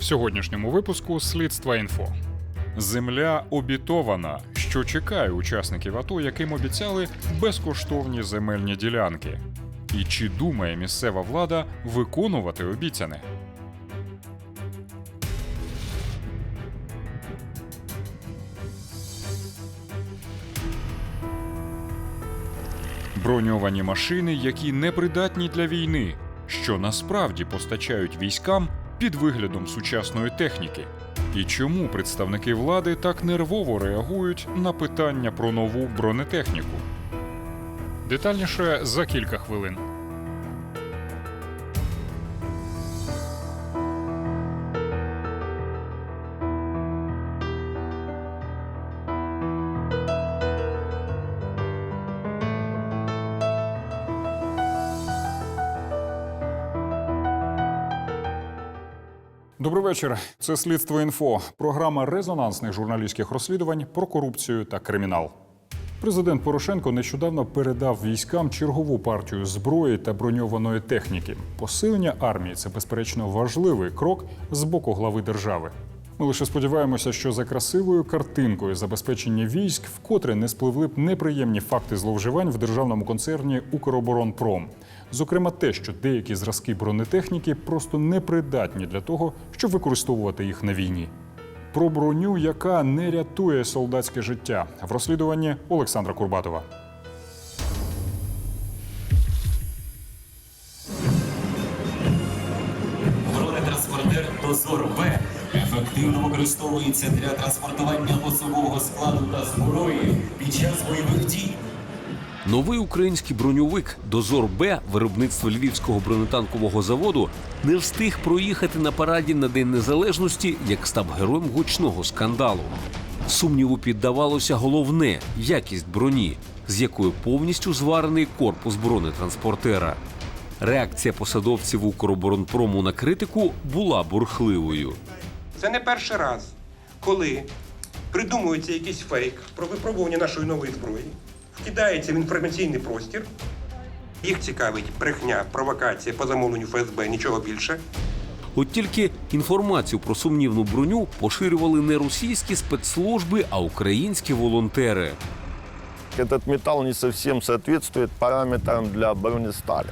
в сьогоднішньому випуску Слідства інфо. Земля обітована, що чекає учасників АТО, яким обіцяли безкоштовні земельні ділянки. І чи думає місцева влада виконувати обіцяне? Броньовані машини, які не придатні для війни, що насправді постачають військам під виглядом сучасної техніки. І чому представники влади так нервово реагують на питання про нову бронетехніку? Детальніше за кілька хвилин. Добрий вечір. Це слідство інфо. Програма резонансних журналістських розслідувань про корупцію та кримінал. Президент Порошенко нещодавно передав військам чергову партію зброї та броньованої техніки. Посилення армії це безперечно важливий крок з боку глави держави. Ми лише сподіваємося, що за красивою картинкою забезпечення військ вкотре не спливли б неприємні факти зловживань в державному концерні Укроборонпром. Зокрема, те, що деякі зразки бронетехніки просто непридатні для того, щоб використовувати їх на війні. Про броню, яка не рятує солдатське життя в розслідуванні Олександра Курбатова. Бронетранспортер Дозор Б ефективно використовується для транспортування особового складу та зброї під час бойових дій. Новий український броньовик Дозор Б виробництва Львівського бронетанкового заводу не встиг проїхати на параді на День Незалежності, як став героєм гучного скандалу. Сумніву піддавалося головне якість броні, з якою повністю зварений корпус бронетранспортера. Реакція посадовців Укроборонпрому на критику була бурхливою. Це не перший раз, коли придумується якийсь фейк про випробування нашої нової зброї, вкидається в інформаційний простір. Їх цікавить брехня, провокація по замовленню ФСБ, нічого більше. От тільки інформацію про сумнівну броню поширювали не російські спецслужби, а українські волонтери. Этот металл не совсем соответствует параметрам для бронестали.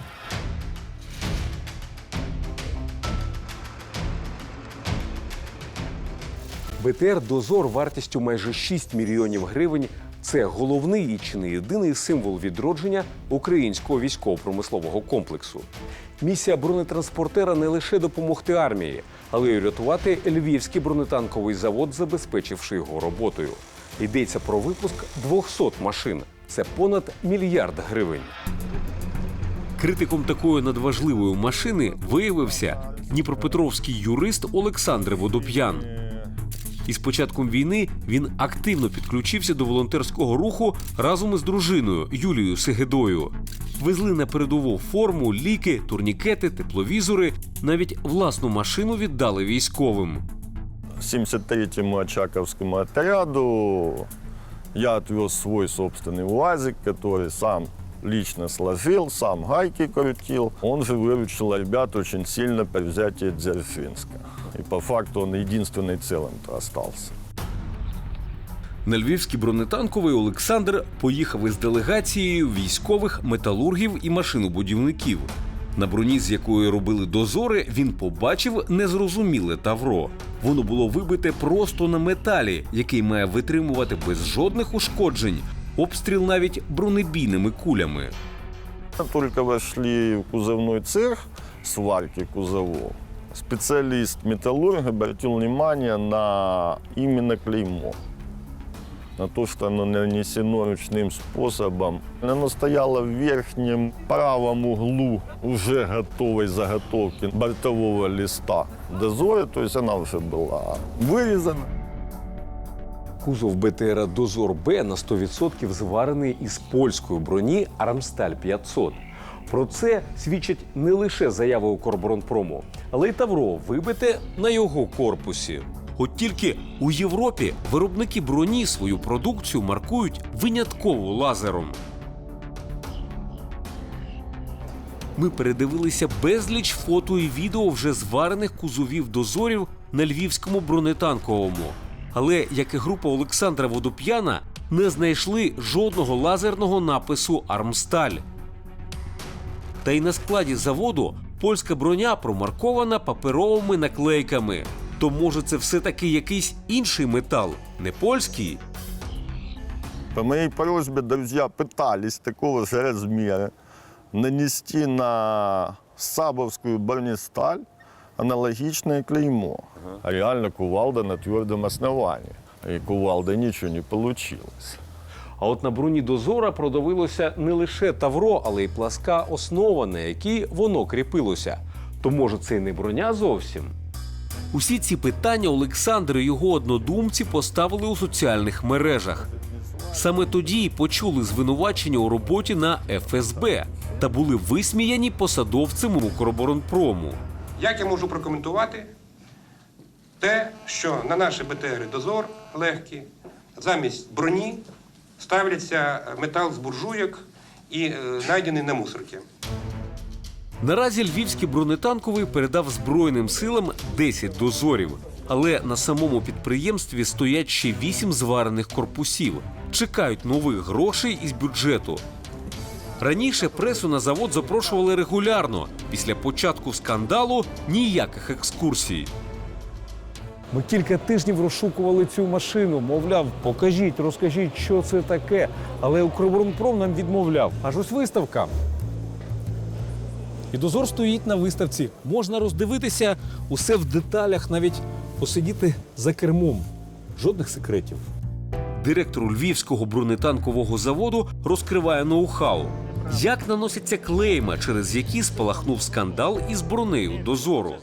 БТР Дозор вартістю майже 6 мільйонів гривень. Це головний і чи не єдиний символ відродження українського військово-промислового комплексу. Місія бронетранспортера не лише допомогти армії, але й рятувати львівський бронетанковий завод, забезпечивши його роботою. Йдеться про випуск 200 машин. Це понад мільярд гривень. Критиком такої надважливої машини виявився дніпропетровський юрист Олександр Водоп'ян. І з початком війни він активно підключився до волонтерського руху разом із дружиною Юлією Сегедою. Везли на передову форму, ліки, турнікети, тепловізори. Навіть власну машину віддали військовим. 73-му Очаковскому отряду я отвез свой собственный УАЗик, который сам лично сложил, сам гайки крутил. Он же выручил ребят очень сильно при взятии Дзержинска. И по факту он единственный целым-то остался. На львівський бронетанковий Олександр поїхав із делегацією військових, металургів і машинобудівників. На броні, з якої робили дозори, він побачив незрозуміле тавро. Воно було вибите просто на металі, який має витримувати без жодних ушкоджень обстріл навіть бронебійними кулями. Только вошли в кузовной цех сварки кузовов Специалист-металлург обратил внимание на именно клеймо. На то, что оно нанесено ручным способом. Оно стояло в верхнем правом углу уже готовой заготовки бортового листа дозора, то есть она уже была вырезана. Кузов БТРа Дозор Б на 100% зварений із польської броні Армсталь 500. Про це свідчать не лише заяви Укроборонпрому, але й тавро вибите на його корпусі. От тільки у Європі виробники броні свою продукцію маркують винятково лазером. Ми передивилися безліч фото і відео вже зварених кузовів дозорів на львівському бронетанковому. Але, як і група Олександра Водоп'яна, не знайшли жодного лазерного напису Армсталь. Та й на складі заводу польська броня промаркована паперовими наклейками. То може це все-таки якийсь інший метал, не польський? По моей просьбе друзья пытались такого же размера нанести на сабовскую бронесталь аналогичное клеймо. А реально кувалда на твердом основании. И кувалда ничего не получилось. А от на броні дозора продавилося не лише тавро, але й пласка основа, на якій воно кріпилося. То може це й не броня зовсім? Усі ці питання Олександр і його однодумці поставили у соціальних мережах. Саме тоді й почули звинувачення у роботі на ФСБ та були висміяні посадовцем Укроборонпрому. Як я можу прокоментувати те, що на наші БТРи дозор легкі, замість броні ставляться метал з буржуйок і е, знайдений на мусорці. Наразі львівський бронетанковий передав Збройним силам 10 дозорів. Але на самому підприємстві стоять ще 8 зварених корпусів. Чекають нових грошей із бюджету. Раніше пресу на завод запрошували регулярно. Після початку скандалу ніяких екскурсій. Ми кілька тижнів розшукували цю машину. Мовляв, покажіть, розкажіть, що це таке. Але Укроборонпром нам відмовляв. Аж ось виставка. І дозор стоїть на виставці. Можна роздивитися усе в деталях, навіть посидіти за кермом. Жодних секретів. Директор львівського бронетанкового заводу розкриває ноу-хау. Як наносяться клейма, через які спалахнув скандал із бронею дозору.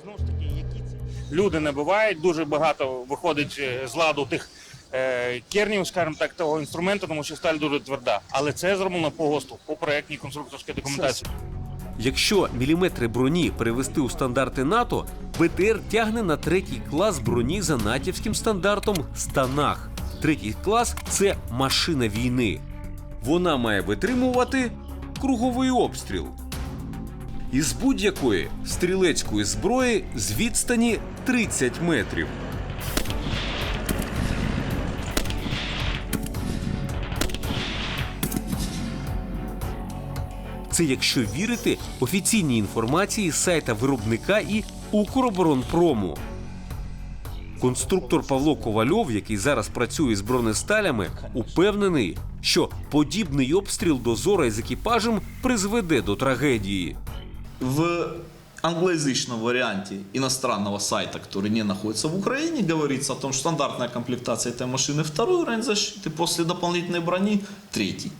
Люди набивають, дуже багато виходить е, з ладу тих е, кернів, скажімо так, того інструменту, тому що сталь дуже тверда. Але це зроблено по ГОСТу, по проектній конструкторській документації. Якщо міліметри броні перевести у стандарти НАТО, БТР тягне на третій клас броні за натівським стандартом Станах. Третій клас це машина війни. Вона має витримувати круговий обстріл. Із будь-якої стрілецької зброї з відстані 30 метрів. Це якщо вірити офіційній інформації сайта виробника і Укроборонпрому. Конструктор Павло Ковальов, який зараз працює з бронесталями, упевнений, що подібний обстріл дозора із екіпажем призведе до трагедії В англоязычном варианте иностранного сайта, который не находится в Украине, говорится о том, что стандартная комплектация этой машины второй уровень защиты, после дополнительной брони третий.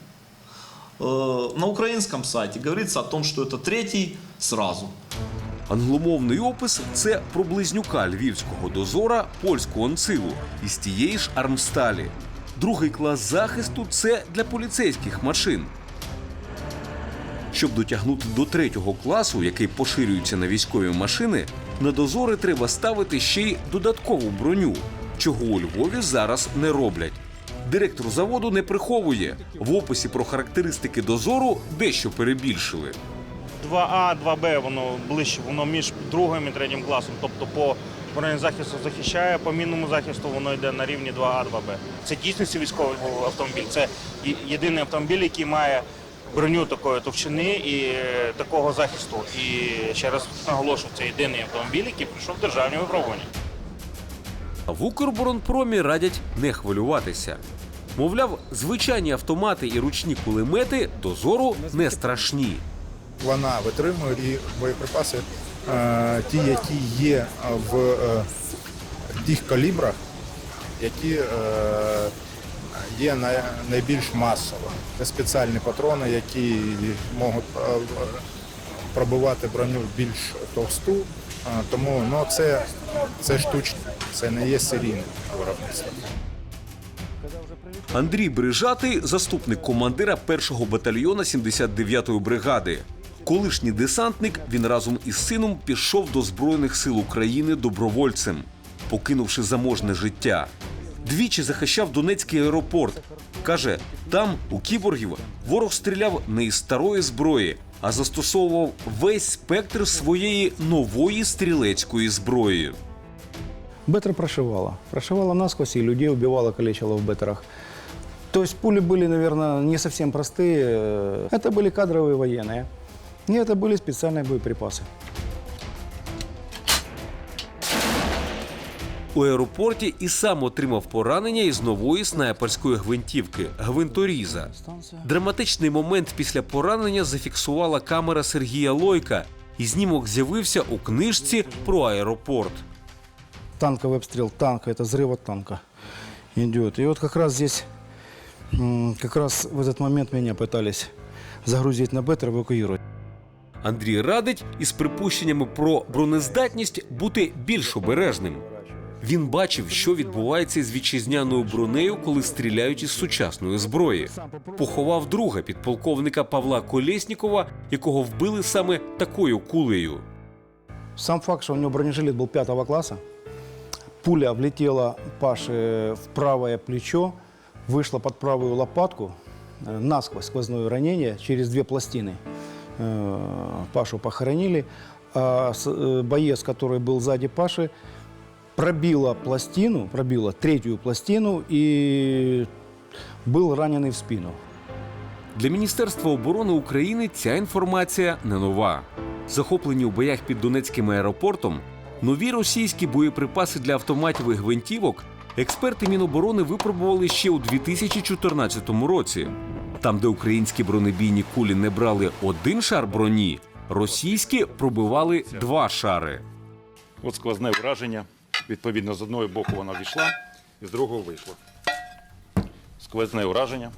Э, На украинском сайте говорится о том, что это третий сразу. Англомовний опис це про близнюка львівського дозора польську онцилу із тієї ж армсталі. Другий клас захисту це для поліцейських машин. Щоб дотягнути до третього класу, який поширюється на військові машини, на дозори треба ставити ще й додаткову броню, чого у Львові зараз не роблять. Директор заводу не приховує в описі про характеристики дозору дещо перебільшили. 2А, 2Б, воно ближче, воно між другим і третім класом. Тобто по бронезахисту захищає, по мінному захисту воно йде на рівні 2А, 2Б. Це дійсно військовий автомобіль. Це єдиний автомобіль, який має броню такої товщини і е, такого захисту. І ще раз наголошую, це єдиний автомобіль, який пройшов державні випробування. А В Укроборонпромі радять не хвилюватися. Мовляв, звичайні автомати і ручні кулемети дозору не страшні. вона витримує і боєприпаси, е, ті, які є в е, тих калібрах, які е, є найбільш масово. Це спеціальні патрони, які можуть е, пробивати броню більш товсту. Е, Тому ну, це, це штучне, це не є серійне виробництво. Андрій Брижатий заступник командира 1-го батальйона 79-ї бригади. Колишній десантник, він разом із сином пішов до Збройних сил України добровольцем, покинувши заможне життя. Двічі захищав Донецький аеропорт. Каже, там, у кіборгів, ворог стріляв не із старої зброї, а застосовував весь спектр своєї нової стрілецької зброї. Беттер прошивала. Прошивала насквозь и людей убивала, калечила в беттерах. То есть пули были, наверное, не совсем простые. Э, Это были кадровые военные. И это были специальные боеприпасы. У аеропорті і сам отримав поранення із нової снайперської гвинтівки гвинторіза. Драматичний момент після поранення зафіксувала камера Сергія Лойка, і знімок з'явився у книжці про аеропорт. Танковый обстрел танка, это взрыв от танка идет. И вот как раз здесь, м, как раз в этот момент меня пытались загрузить на беттер, эвакуировать. Андрій радить із припущеннями про бронездатність бути більш обережним. Він бачив, що відбувається з вітчизняною бронею, коли стріляють із сучасної зброї. Поховав друга підполковника Павла Колєснікова, якого вбили саме такою кулею. Сам факт, что у него бронежилет был пятого класса, пуля влетела Паше в правое плечо, вышла под правую лопатку, э, насквозь сквозное ранение через две пластины. Э, Пашу похоронили, а с- э, боец, который был сзади Паши, пробила пластину, пробила третью пластину и был раненый в спину. Для Міністерства оборони України ця інформація не нова. Захоплені у боях під Донецьким аеропортом, нові російські боєприпаси для автоматів і гвинтівок експерти Міноборони випробували ще у 2014 році. Там, де українські бронебійні кулі не брали один шар броні, російські пробивали два шари. От сквозне враження. Відповідно, з одного боку вона війшла, і з другого вийшла. Сквозне враження.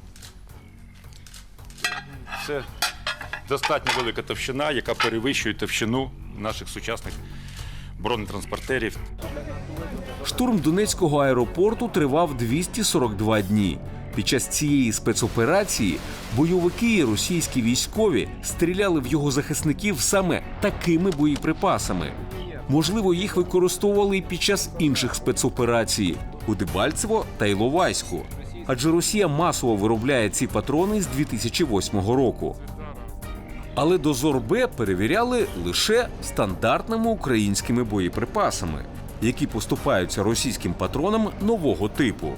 Це достатньо велика товщина, яка перевищує товщину наших сучасних бронетранспортерів. Штурм Донецького аеропорту тривав 242 дні. Під час цієї спецоперації бойовики і російські військові стріляли в його захисників саме такими боєприпасами. Можливо, їх використовували і під час інших спецоперацій у Дебальцево та Іловайську. Адже Росія масово виробляє ці патрони з 2008 року. Але дозор Б перевіряли лише стандартними українськими боєприпасами, які поступаються російським патронам нового типу.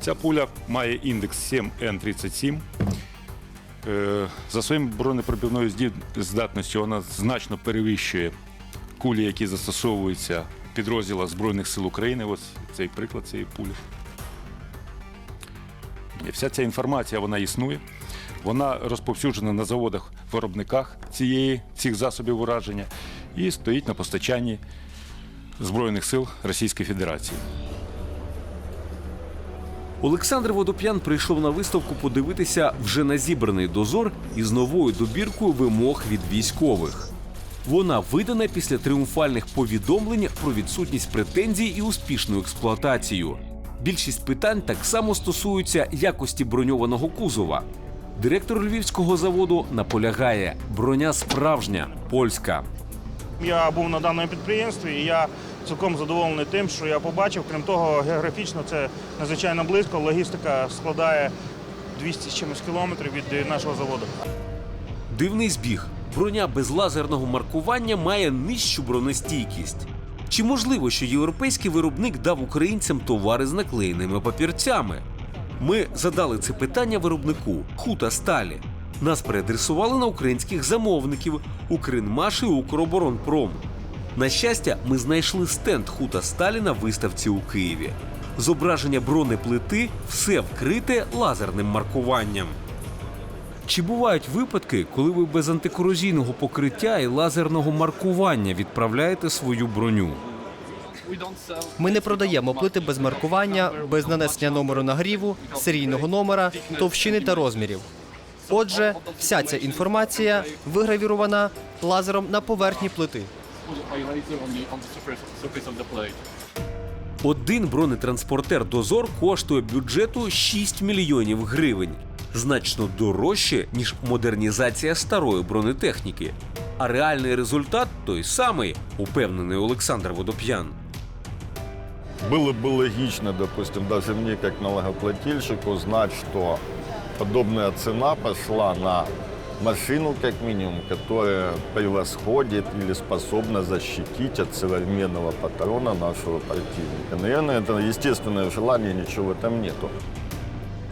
Ця пуля має індекс 7Н37. Е, За своїм бронепробивною здіб- здатністю вона значно перевищує кулі, які застосовуються в підрозділах Збройних сил України. Ось цей приклад цієї пулі. І Вся ця інформація вона існує. Вона розповсюджена на заводах, виробниках цієї, цих засобів ураження і стоїть на постачанні Збройних сил Російської Федерації. Олександр Водоп'ян прийшов на виставку подивитися вже на зібраний дозор із новою добіркою вимог від військових. Вона видана після тріумфальних повідомлень про відсутність претензій і успішну експлуатацію. Більшість питань так само стосуються якості броньованого кузова. Директор львівського заводу наполягає: броня справжня, польська. Я був на даному підприємстві, і я цілком задоволений тим, що я побачив. Крім того, географічно це надзвичайно близько. Логістика складає 200 з чимось кілометрів від нашого заводу. Дивний збіг. Броня без лазерного маркування має нижчу бронестійкість. Чи можливо, що європейський виробник дав українцям товари з наклеєними папірцями? Ми задали це питання виробнику Хута Сталі. Нас переадресували на українських замовників Укринмаш і Укроборонпром. На щастя, ми знайшли стенд Хута Сталі на виставці у Києві. Зображення бронеплити все вкрите лазерним маркуванням. Чи бувають випадки, коли ви без антикорозійного покриття і лазерного маркування відправляєте свою броню? Ми не продаємо плити без маркування, без нанесення номеру нагріву, серійного номера, товщини та розмірів. Отже, вся ця інформація вигравірована лазером на поверхні плити. Один бронетранспортер Дозор коштує бюджету 6 мільйонів гривень, значно дорожче, ніж модернізація старої бронетехніки. А реальний результат той самий, упевнений Олександр Водоп'ян. Было бы логично, допустим, даже мне, как налогоплательщику, знать, что подобная цена пошла на машину, как минимум, которая превосходит или способна защитить от современного патрона нашего противника. Наверное, это естественное желание, ничего в этом нету.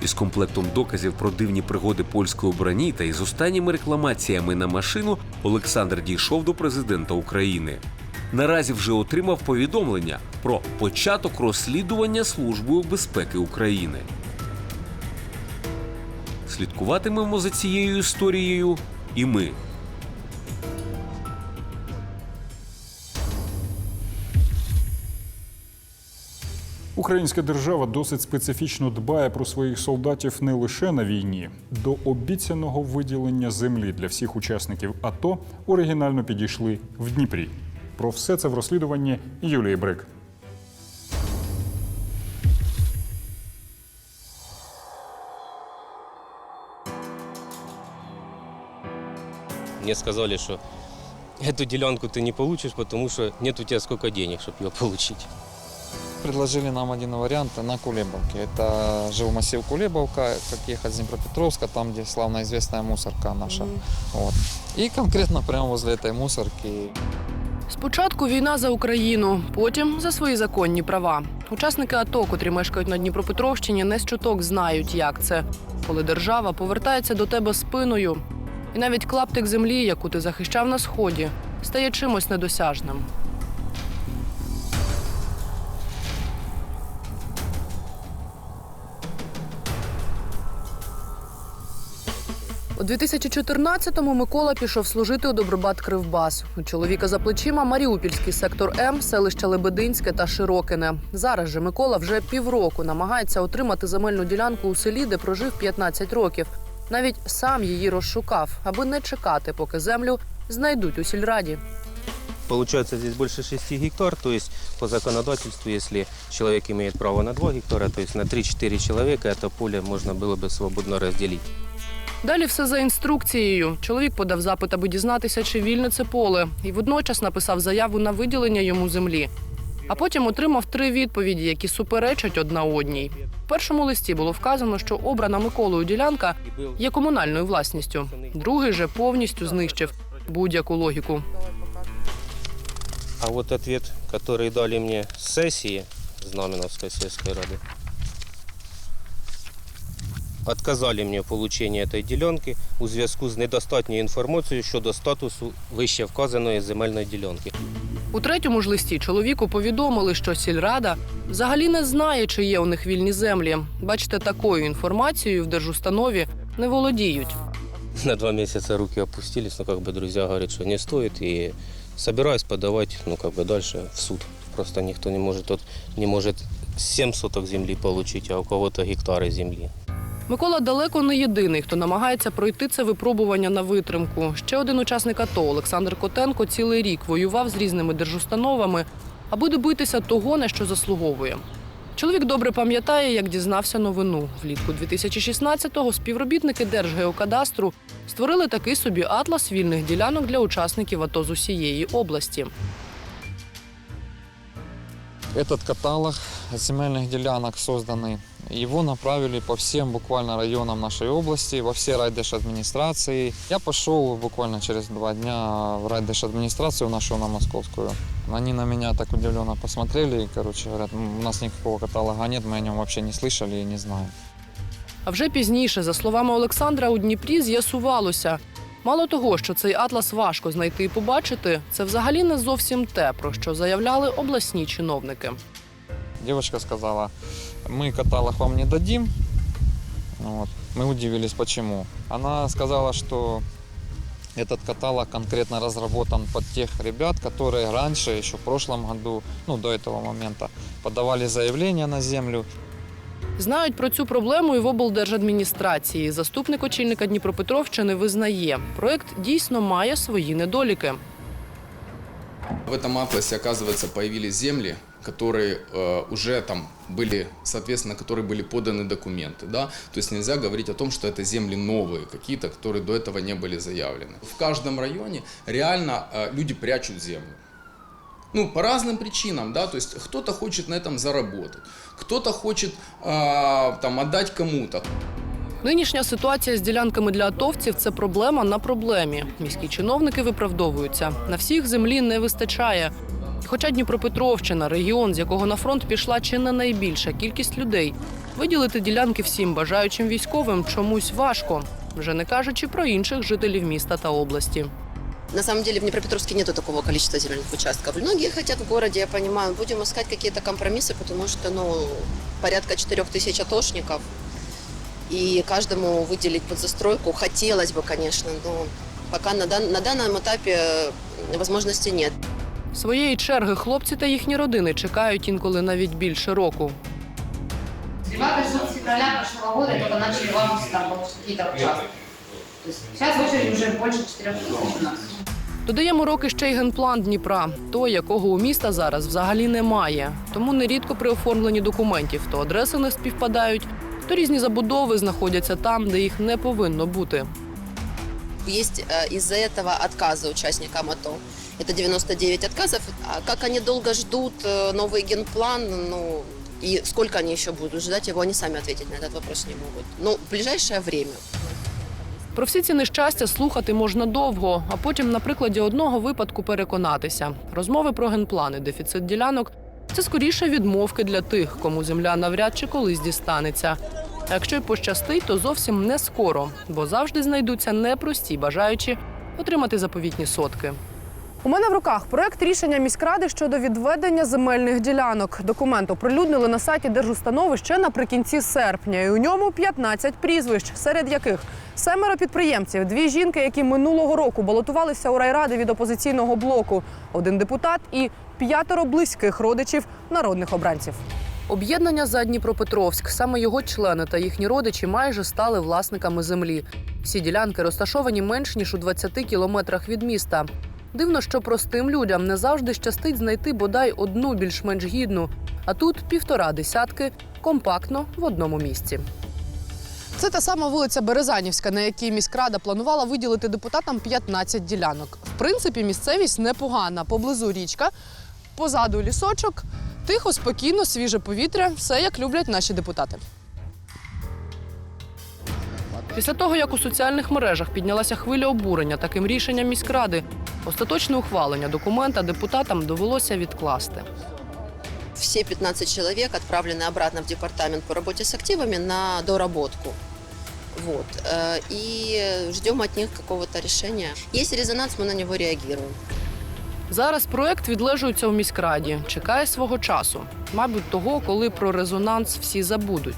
Із комплектом доказів про дивні пригоди польської броні та із останніми рекламаціями на машину Олександр дійшов до президента України. Наразі вже отримав повідомлення про початок розслідування Службою безпеки України. Слідкуватимемо за цією історією і ми. Українська держава досить специфічно дбає про своїх солдатів не лише на війні. До обіцяного виділення землі для всіх учасників АТО оригінально підійшли в Дніпрі. Про все це в розслідуванні Юлії Брик. Мне сказали, что эту делянку ты не получишь, потому что нет у тебя сколько денег, чтобы ее получить. Предложили нам один вариант на Кулебовке. Это жилмассив Кулебовка, как ехать с Днепропетровска, там, где славно известная мусорка наша. Вот. И конкретно прямо возле этой мусорки. Спочатку війна за Україну, потім за свої законні права. Учасники АТО, котрі мешкають на Дніпропетровщині, не з чуток знають, як це, коли держава повертається до тебе спиною. І навіть клаптик землі, яку ти захищав на сході, стає чимось недосяжним. У 2014-му Микола пішов служити у Добробат Кривбас. У чоловіка за плечима Маріупільський сектор М, селища Лебединське та Широкине. Зараз же Микола вже півроку намагається отримати земельну ділянку у селі, де прожив 15 років. Навіть сам її розшукав, аби не чекати, поки землю знайдуть у сільраді. Получается здесь больше 6 гектар, то есть по законодательству, если человек имеет право на 2 гектара, то есть на 3-4 человека это поле можно было бы свободно разделить. Далі все за інструкцією. Чоловік подав запит, аби дізнатися, чи вільне це поле, і водночас написав заяву на виділення йому землі. А потім отримав три відповіді, які суперечать одна одній. В першому листі було вказано, що обрана Миколою ділянка є комунальною власністю. Другий же повністю знищив будь-яку логіку. А вот ответ, который дали мне с сессии Знаменовской сельской рады, отказали мне в получении этой ділянки у зв'язку з недостатньою інформацією щодо статусу вище вказаної земельної ділянки. У третьому ж листі чоловіку повідомили, що сільрада взагалі не знає, чи є у них вільні землі. Бачите, такою інформацією в держустанові не володіють. На два месяца руки опустились, но как бы друзья говорят, что не стоит, и собираюсь подавать, ну как бы дальше в суд. Просто никто не может, тот не может 7 соток земли получить, а у кого-то гектары земли. Микола далеко не єдиний, хто намагається пройти це випробування на витримку. Ще один учасник АТО Олександр Котенко цілий рік воював з різними держустановами, аби добитися того, на що заслуговує. Чоловік добре пам'ятає, як дізнався новину. Влітку 2016-го співробітники Держгеокадастру створили такий собі атлас вільних ділянок для учасників АТО з усієї області. Этот каталог земельных делянок созданный, его направили по всем буквально районам нашей области, во все райдержадминистрации. Я пошел буквально через два дня в райдержадминистрацию нашу на московскую. Они на меня так удивленно посмотрели и, короче, говорят, «М, у нас никакого каталога нет, мы о нем вообще не слышали и не знаем. А вже пізніше, за словами Олександра, у Дніпрі з'ясувалося. Мало того, що цей атлас важко знайти і побачити, це взагалі не зовсім те, про що заявляли обласні чиновники. Девочка сказала, мы каталог вам не дадим. Вот. Мы удивились, почему. Она сказала, что этот каталог конкретно разработан под тех ребят, которые раньше, еще в прошлом году, ну до этого момента, подавали заявление на землю. Знають про цю проблему і в облдержадміністрації. Заступник очільника Дніпропетровщини визнає, проект дійсно має свої недоліки. В этом атласе, оказывается, появились земли, которые э, уже там были, соответственно, которые были поданы документы, да, то есть нельзя говорить о том, что это земли новые какие-то, которые до этого не были заявлены. В каждом районе реально э, люди прячут землю. Ну, по разным причинам, да, то есть кто-то хочет на этом заработать, кто-то хочет э, там отдать кому-то. Нинішня ситуація з ділянками для атовців це проблема на проблемі. Міські чиновники виправдовуються. На всіх землі не вистачає. Хоча Дніпропетровщина, регіон, з якого на фронт пішла чи не найбільша кількість людей, виділити ділянки всім бажаючим військовим чомусь важко, вже не кажучи про інших жителів міста та області. На самом деле в Днепропетровске нету такого количества земельных участков. Многие хотят в городе, я понимаю. Будем искать какие-то компромиссы, потому что, ну, порядка 4 тысяч атошников. И каждому выделить под застройку хотелось бы, конечно, но пока на, дан- на данном этапе э, возможности нет. Своєї черги хлопці та їхні родини чекають інколи навіть більше року. Ребята ждут с февраля прошлого года, только начали в августе там получить какие-то участки. То есть сейчас очередь уже больше 4 тысяч у нас. Додаємо роки ще й генплан Дніпра, той, якого у міста зараз взагалі немає. Тому нерідко при оформленні документів то адреси не співпадають, то різні забудови знаходяться там, де їх не повинно бути. Есть э, из-за этого отказы участникам АТО. Это 99 отказов. А как они долго ждут э, новый генплан, ну, и сколько они еще будут ждать его, они сами ответить на этот вопрос не могут. Ну, в ближайшее время. Про всі ці нещастя слухати можна довго, а потім на прикладі одного випадку переконатися. Розмови про генплани, дефіцит ділянок це скоріше відмовки для тих, кому земля навряд чи колись дістанеться. А якщо й пощастить, то зовсім не скоро, бо завжди знайдуться непрості бажаючі отримати заповітні сотки. У мене в руках проект рішення міськради щодо відведення земельних ділянок. Документ оприлюднили на сайті держустанови ще наприкінці серпня. І у ньому 15 прізвищ, серед яких семеро підприємців, дві жінки, які минулого року балотувалися у райради від опозиційного блоку, один депутат і п'ятеро близьких родичів народних обранців. Об'єднання за Дніпропетровськ, саме його члени та їхні родичі майже стали власниками землі. Всі ділянки розташовані менш ніж у 20 кілометрах від міста. Дивно, що простим людям не завжди щастить знайти бодай одну більш-менш гідну, а тут півтора десятки компактно в одному місці. Це та сама вулиця Березанівська, на якій міськрада планувала виділити депутатам 15 ділянок. В принципі, місцевість непогана. Поблизу річка, позаду лісочок, тихо, спокійно, свіже повітря, все як люблять наші депутати. Після того, як у соціальних мережах піднялася хвиля обурення таким рішенням міськради, остаточне ухвалення документа депутатам довелося відкласти. Все 15 человек отправлены обратно в департамент по работе с активами на доработку. Вот. Э, И ждем от них какого-то решения. Есть резонанс, мы на него реагируем. Зараз проект відлежується у міськраді, чекає свого часу, мабуть, того, коли про резонанс всі забудуть.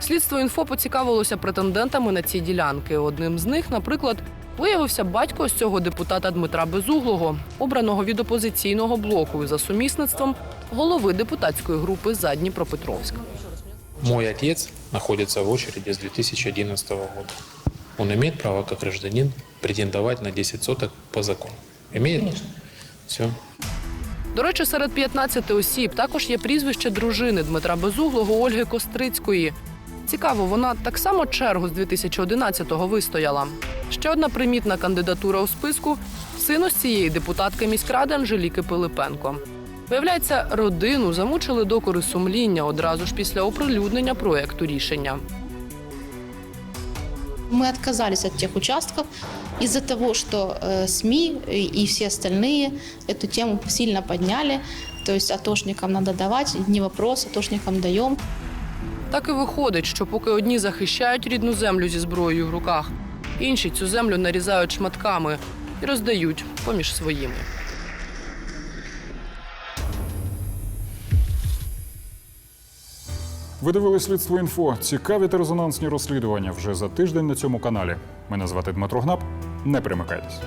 Слідство інфо поцікавилося претендентами на ці ділянки. Одним з них, наприклад, виявився батько ось цього депутата Дмитра Безуглого, обраного від опозиційного блоку і за сумісництвом голови депутатської групи за Дніпропетровськ. Мой отец находится в очереди с 2011 года. Он имеет право, как гражданин, претендовать на 10 соток по закону. Имеет? Все. До речі, серед 15 осіб також є прізвище дружини Дмитра Безуглого Ольги Кострицької. Цікаво, вона так само чергу з 2011-го вистояла. Ще одна примітна кандидатура у списку син ось цієї депутатки міськради Анжеліки Пилипенко. Виявляється, родину замучили докори сумління одразу ж після оприлюднення проекту рішення. Мы отказались от тех участков из-за того, что э, СМИ и все остальные эту тему сильно подняли. То есть атошникам надо давать, не вопрос, атошникам даем. Так і виходить, що поки одні захищають рідну землю зі зброєю в руках, інші цю землю нарізають шматками і роздають поміж своїми. Ви дивились слідство інфо. Цікаві та резонансні розслідування вже за тиждень на цьому каналі. Мене звати Дмитро Гнап. Не примикайтесь.